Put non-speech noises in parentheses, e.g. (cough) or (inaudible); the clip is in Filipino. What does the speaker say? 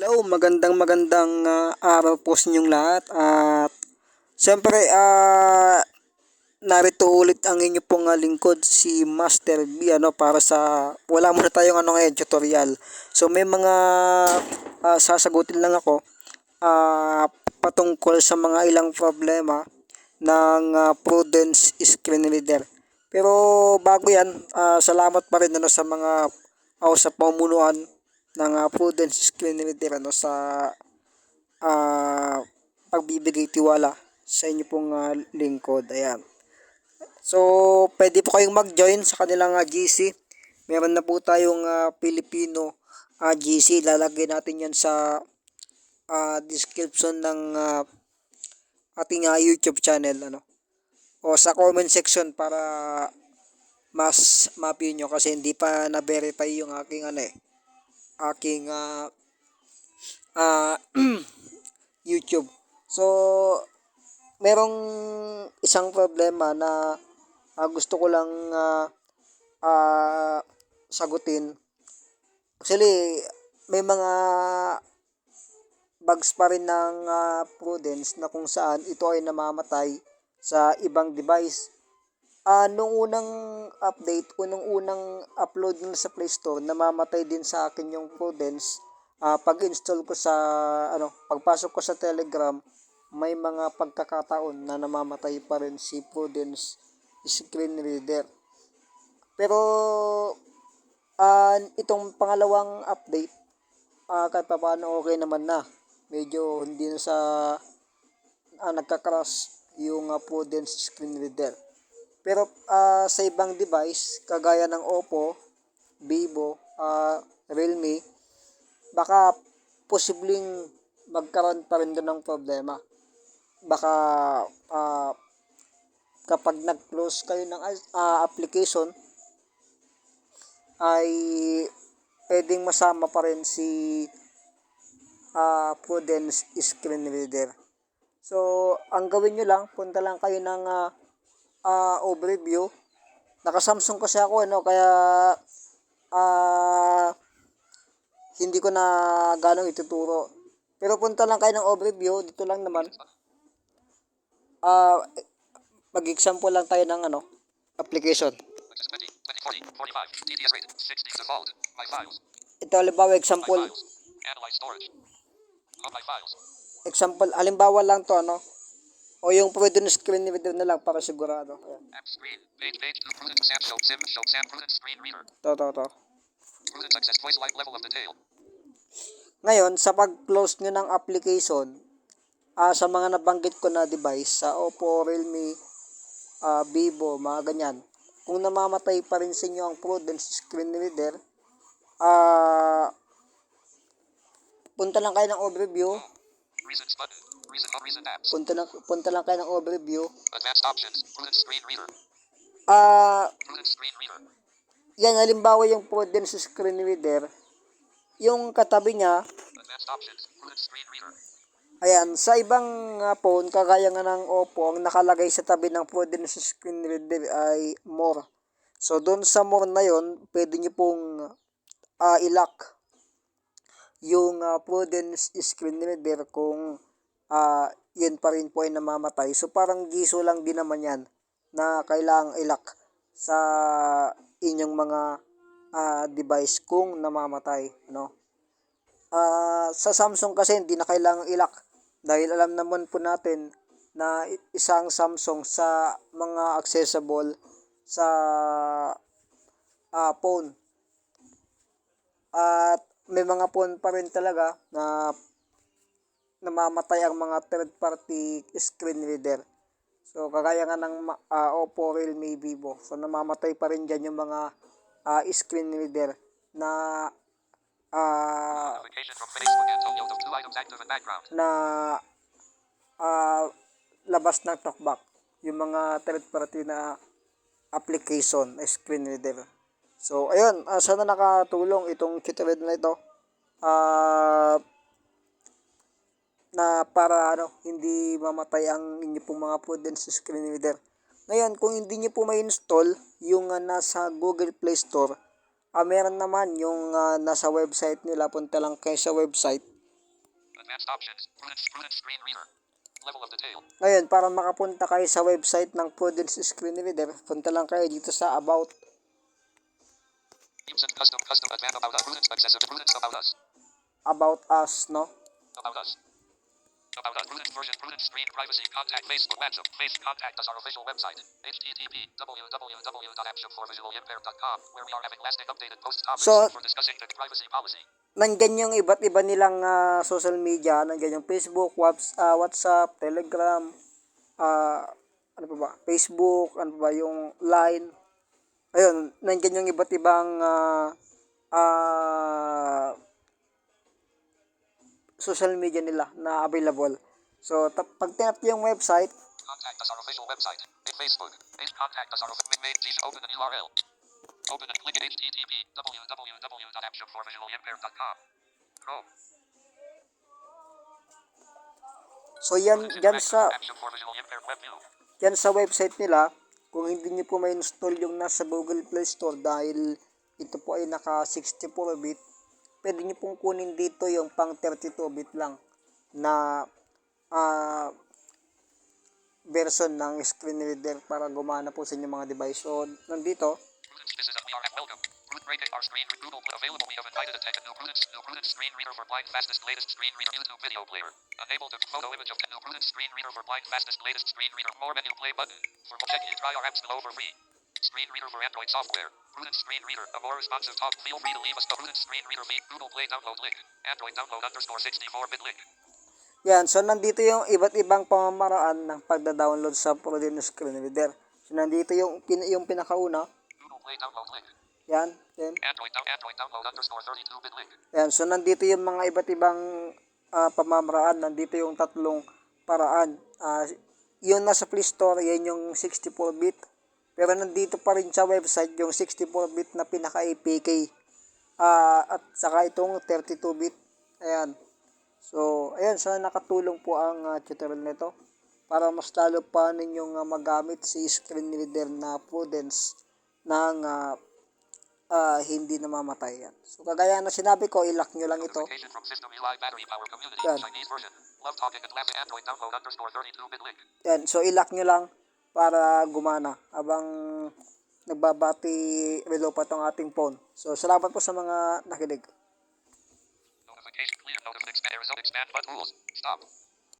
Hello, magandang magandang ah, araw po sa inyong lahat at siyempre ah narito ulit ang inyo pong ah, lingkod si Master B ano para sa wala muna tayong ano ngayon tutorial. So may mga ah, sasagutin lang ako ah, patungkol sa mga ilang problema ng ah, Prudence Screen Reader. Pero bago yan, ah, salamat pa rin ano, sa mga o sa pamunuan ng ah, Prudence Screen Reader ano, sa ah, pagbibigay tiwala sa inyo pong ah, lingkod. Ayan. So, pwede po kayong mag-join sa kanilang ah, GC. Meron na po tayong ah, Filipino ah, GC. Lalagay natin yan sa ah, description ng ah, ating ah, YouTube channel. Ano? O sa comment section para mas mapi nyo kasi hindi pa na-verify yung aking ano eh aking ah ah, (clears throat) YouTube. So, merong isang problema na ah, gusto ko lang ah, ah, sagutin. Actually, may mga bugs pa rin ng ah, Prudence na kung saan ito ay namamatay sa ibang device. Ah, nung unang update, unang unang upload nila sa Play Store, namamatay din sa akin yung Prudence. Ah, pag-install ko sa ano, pagpasok ko sa Telegram, may mga pagkakataon na namamatay pa rin si Prudence screen reader. Pero ah, itong pangalawang update, ah, kahit pa paano okay naman na. Medyo hindi na sa ah, nagka-crash yung ah, Prudence screen reader. Pero ah, sa ibang device, kagaya ng Oppo, Vivo, ah, Realme, baka posibleng magkaroon pa rin doon ng problema. Baka ah, kapag nag-close kayo ng ah, application, ay pwedeng masama pa rin si ah, Prudence screen reader. So, ang gawin nyo lang, punta lang kayo ng ah, ah, overview. Naka-Samsung kasi ako, ano, kaya ah, hindi ko na ganong ituturo. Pero punta lang kayo ng overview, dito lang naman. Ah, mag-example lang tayo ng ano, application. Access 20, 20, 40, 45, DTS rated, 60 default, my files, Ito halimbawa example, example, halimbawa lang to ano. O yung pwede na screen reader na lang para sigurado. Ayan. app screen, page, page, reader, To, to, to. prudence, access, voice, light, level of detail, Ngayon, sa pag-close nyo ng application, ah, sa mga nabanggit ko na device, sa Oppo, Realme, ah, Vivo, mga ganyan, kung namamatay pa rin sa inyo ang Prudence screen reader, ah, punta lang kayo ng overview, button, punta lang, punta lang kayo ng overview, advanced options, prudence, screen reader, ah, prudence, screen reader, yan, halimbawa yung Prudence screen reader, yung katabi niya, advanced options, prudence, screen reader, Ayan, sa ibang uh, phone, kagaya nga ng Oppo, ang nakalagay sa tabi ng Prudence screen reader ay more. So, doon sa more na yon pwede nyo pong uh, ilock yung uh, Prudence screen reader kung uh, yun pa rin po ay namamatay. So, parang giso lang din naman yan na kailangang ilock sa inyong mga uh, device kung namamatay. No? Ah, sa Samsung kasi hindi na kailangang ilock dahil alam naman po natin na isang Samsung sa mga accessible sa ah, phone. At may mga phone pa rin talaga na namamatay ang mga third party screen reader. So kagaya nga ng ah, Oppo, Realme, Vivo. So namamatay pa rin dyan yung mga ah, screen reader na background, na ah, labas ng talkback yung mga third party na application screen reader. So, ayun, ah, sana nakatulong itong tutorial na ito. Ah, na para ano, hindi mamatay ang inyo pong mga Prudence screen reader. Ngayon, kung hindi niyo po ma-install yung ah, nasa Google Play Store, ah, meron naman yung ah, nasa website nila, punta lang kayo sa website Advanced options. Prudence, prudence screen reader. Level of detail. Ngayon, para makapunta kayo sa website ng Prudence Screen Reader, punta lang kayo dito sa About, Use and custom, custom advanced about us. Prudence accessible. Prudence about us. About Us, no? About us. About us. Prudence version. Prudence screen privacy. Contact Facebook. WhatsApp. Face. Contact us. Our official website. http www.actionforvisuallimpaired.com where we are having lasting updated post topics So- for discussing the privacy policy. Nandyan yung iba't iba nilang ah, social media, nandyan yung Facebook, Whats- ah, WhatsApp, Telegram, ah, ano pa ba, Facebook, ano pa ba, yung Line. Ayun, nandyan yung iba't ibang ah, ah, social media nila na available. So, pag tinap yung website, Contact us. Our official website. A Facebook. Face. Contact us. Our made. Open an URL. Open and click at http www.actionforvisuallimpaired.com. Chrome. so yan, dyan sa, yan sa website nila, kung hindi nyo po may install yung nasa Google Play Store dahil ito po ay naka 64-bit, pwede nyo pong kunin dito yung pang 32-bit lang na ah, version ng screen reader para gumana po sa inyong mga device. So, nandito. Unable to photo image of the new screen reader for blind fastest latest screen reader. More menu play button. For check in, try our apps below for free. Screen reader for Android software. Prudence screen reader. A more responsive talk. Feel free to leave us the Prudence screen reader feed. Google Play download link. Android download underscore 64 bit link. yan. So, nandito yung iba't ibang pamamaraan ng pagda-download sa Prudence Screen Reader. So, nandito yung, pin, yung pinakauna. Google Play download link. Yan. Then, Android down Android download underscore 32 bit link. Yan, so nandito yung mga iba't ibang ah, pamamaraan. Nandito yung tatlong paraan. Ah, yun nasa Play Store, yan yung 64-bit. Pero nandito pa rin sa website yung 64-bit na pinaka-APK. Ah, at saka itong 32-bit. Ayan. So, ayan, sana nakatulong po ang ah, tutorial nito para mas lalo pa ninyong ah, magamit si screen reader na Prudence ng ah, ah, hindi namamatay yan. So, kagaya na sinabi ko, ilock nyo lang ito. Yan. Chinese version. Love talking and laughing Android download underscore 32 bit link. Yan, so ilock nyo lang para gumana habang nagbabati reload pa tong ating phone. So, salamat po sa mga nakinig. Notification clear. Notification expand expand but rules. Stop.